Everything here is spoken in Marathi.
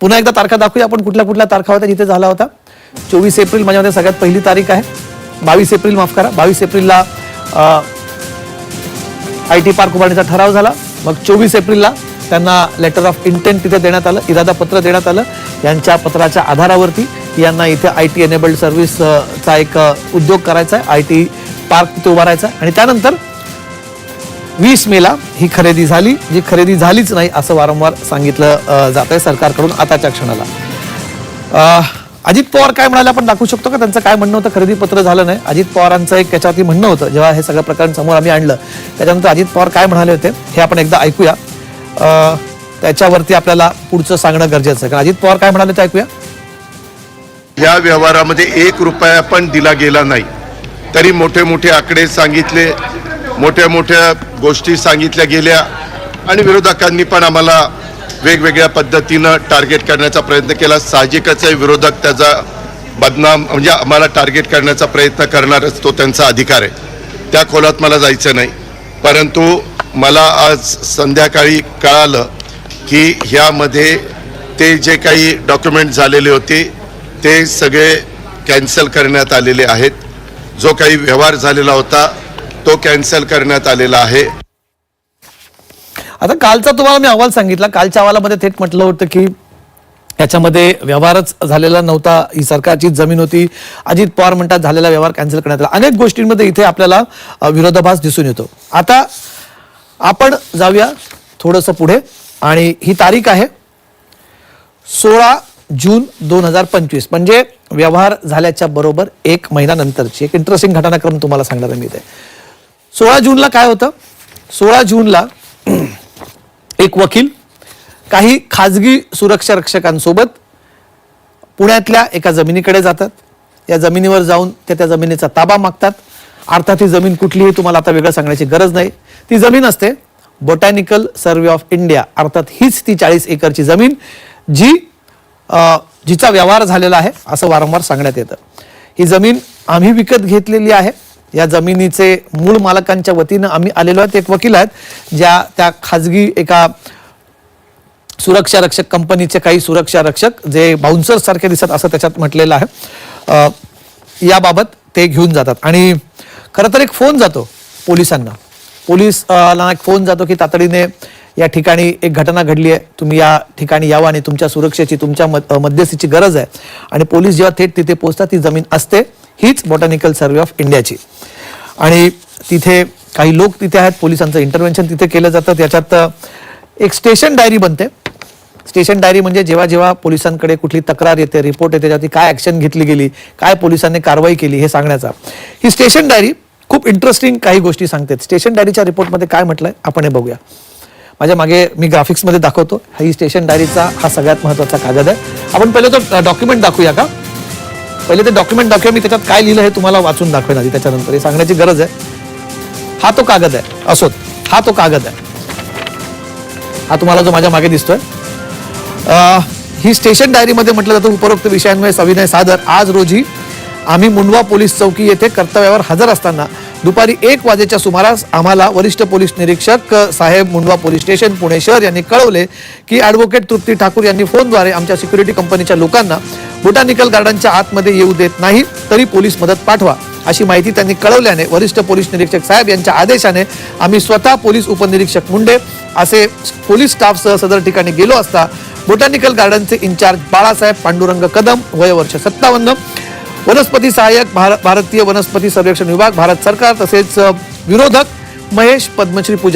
पुन्हा एकदा तारखा दाखवूया. आपण कुठल्या कुठल्या तारखा होत्या जिथे झाला होता. चोवीस एप्रिल माझ्यामध्ये सगळ्यात पहिली तारीख आहे. बावीस एप्रिल माफ करा. बावीस एप्रिलला आय टी पार्क उभारण्याचा ठराव झाला. मग चोवीस एप्रिलला त्यांना लेटर ऑफ इंटेंट तिथे देण्यात आलं. इरादा पत्र देण्यात आलं. यांच्या पत्राच्या आधारावरती यांना इथे आय टी एनेबल्ड सर्व्हिसचा एक उद्योग करायचा आहे. आय टी पार्क तिथे उभारायचा आहे. आणि त्यानंतर वीस मेला ही खरेदी झाली जी खरेदी झालीच नाही असं वारंवार सांगितलं जात आहे सरकारकडून आताच्या क्षणाला. अजित पवार काय म्हणाले आपण दाखवू शकतो का? त्यांचं काय म्हणणं होतं? खरेदी पत्र झालं नाही. अजित पवारांचं एक त्याच्यावरती म्हणणं होतं जेव्हा हे सगळं प्रकरण समोर आम्ही आणलं त्याच्यानंतर अजित पवार काय म्हणाले होते? हे आपण एकदा ऐकूया. त्याच्यावरती आपल्याला पुढचं सांगणं गरजेचं आहे. कारण अजित पवार काय म्हणाले ते ऐकूया. या व्यवहारामध्ये एक रुपया पण दिला गेला नाही. तरी मोठे मोठे आकडे सांगितले मोठ्या मोठ्या गोष्टी सांगितल्या गेल्या आणि विरोधकांनी पण आम्हाला वेगवेगळ्या पद्धतीनं टार्गेट करण्याचा प्रयत्न केला. साहजिकच आहे विरोधक त्याचा बदनाम म्हणजे आम्हाला टार्गेट करण्याचा प्रयत्न करणारच तो त्यांचा अधिकार आहे. त्या खोलात मला जायचं नाही. परंतु मला आज संध्याकाळी कळालं की ह्यामध्ये ते जे काही डॉक्युमेंट झालेले होते ते सगळे कॅन्सल करण्यात आलेले आहेत. जो काही व्यवहार झालेला होता तो कॅन्सल करण्यात आलेला आहे. आता कालचा तुम्हाला मी अहवाल सांगितला. कालच्या अहवालामध्ये थेट म्हटलं होतं की याच्यामध्ये व्यवहारच झालेला नव्हता. ही सरकारचीच जमीन होती. अजित पवार म्हणतात झालेला व्यवहार कॅन्सल करण्यात आला. अनेक गोष्टींमध्ये इथे आपल्याला विरोधाभास दिसून येतो. आता आपण जाऊया थोडंसं पुढे. आणि ही तारीख आहे सोळा जून दोन हजार पंचवीस. म्हणजे व्यवहार झाल्याच्या बरोबर एक महिन्यानंतरची एक इंटरेस्टिंग घटनाक्रम तुम्हाला सांगणार आहे मी इथे. सोळा जूनला काय होतं? सोळा जूनला एक वकील काही खाजगी सुरक्षा रक्षकांसोबत पुण्यातल्या एका जमिनीकडे जातात. या जमिनीवर जाऊन ते त्या जमिनीचा ताबा मागतात. अर्थात ही जमीन कुठली हे तुम्हाला आता वेगळं सांगण्याची गरज नाही. ती जमीन असते बोटॅनिकल सर्वे ऑफ इंडिया अर्थात हीच ती चाळीस एकरची जमीन जी जिचा व्यवहार झालेला आहे असं वारंवार सांगण्यात येतं. ही जमीन आम्ही विकत घेतलेली आहे. या जमिनीचे मूळ मालकांच्या वतीनं आम्ही आलेलो आहेत. एक वकील आहेत ज्या त्या खाजगी एका सुरक्षा रक्षक कंपनीचे काही सुरक्षा रक्षक जे बाउन्सर सारखे दिसत असं त्याच्यात म्हटलेलं आहे. याबाबत ते घेऊन जातात. आणि खरं तर एक फोन जातो पोलिसांना. पोलिसला एक फोन जातो की तातडीने या ठिकाणी एक घटना घडली आहे. तुम्ही या ठिकाणी यावं आणि तुमच्या सुरक्षेची तुमच्या मध्यस्थीची गरज आहे. आणि पोलीस जेव्हा थेट तिथे पोहोचतात ती जमीन असते. हीच बॉटॅनिकल सर्वे ऑफ इंडियाची आणि तिथे काही लोक तिथे आहेत पोलिसांचं इंटरव्हेन्शन तिथे केलं जातं. त्याच्यात एक स्टेशन डायरी बनते. स्टेशन डायरी म्हणजे जेव्हा जेव्हा पोलिसांकडे कुठली तक्रार येते रिपोर्ट येते त्याची काय ॲक्शन घेतली गेली काय पोलिसांनी कारवाई केली हे सांगण्याचा. ही स्टेशन डायरी खूप इंटरेस्टिंग काही गोष्टी सांगते स्टेशन डायरीच्या रिपोर्टमध्ये काय म्हटलंय आपण हे बघूया. माझ्या मागे मी ग्राफिक्समध्ये दाखवतो. ही स्टेशन डायरीचा हा सगळ्यात महत्त्वाचा कागद आहे. आपण पहिले तो डॉक्युमेंट दाखवूया का? पहिले ते डॉक्युमेंट दाखवूया मी त्याच्यात काय लिहिलं हे तुम्हाला वाचून दाखवेन आधी त्याच्यानंतर. हे सांगण्याची गरज आहे. हा तो कागद आहे. असोत हा तो कागद आहे. हा तुम्हाला जो माझ्या मागे दिसतोय. ही स्टेशन डायरीमध्ये म्हटलं जातं उपरोक्त विषयांमुळे सविनय सादर. आज रोजी आम्ही मुंडवा पोलीस चौकी येथे कर्तव्यावर हजर असताना दुपारी एक वाजेच्या सुमारास आम्हाला वरिष्ठ पोलीस निरीक्षक साहेब मुंडवा पोलीस स्टेशन पुणे शहर यांनी कळवले की ॲडव्होकेट तृप्ती ठाकूर यांनी फोनद्वारे आमच्या सिक्युरिटी कंपनीच्या लोकांना बोटॅनिकल गार्डनच्या आतमध्ये येऊ देत नाही तरी पोलीस मदत पाठवा अशी माहिती त्यांनी कळवल्याने वरिष्ठ पोलीस निरीक्षक साहेब यांच्या आदेशाने आम्ही स्वतः पोलीस उपनिरीक्षक मुंडे असे पोलीस स्टाफसह सदर ठिकाणी गेलो असता बोटॅनिकल गार्डनचे इंचार्ज बाळासाहेब पांडुरंग कदम वय वर्ष सत्तावन्न वनस्पती सहाय्यक भार- भारतीय वनस्पती सर्वेक्षण विभाग भारत सरकार तसेच विरोधक महेश पद्मश्री पूजारी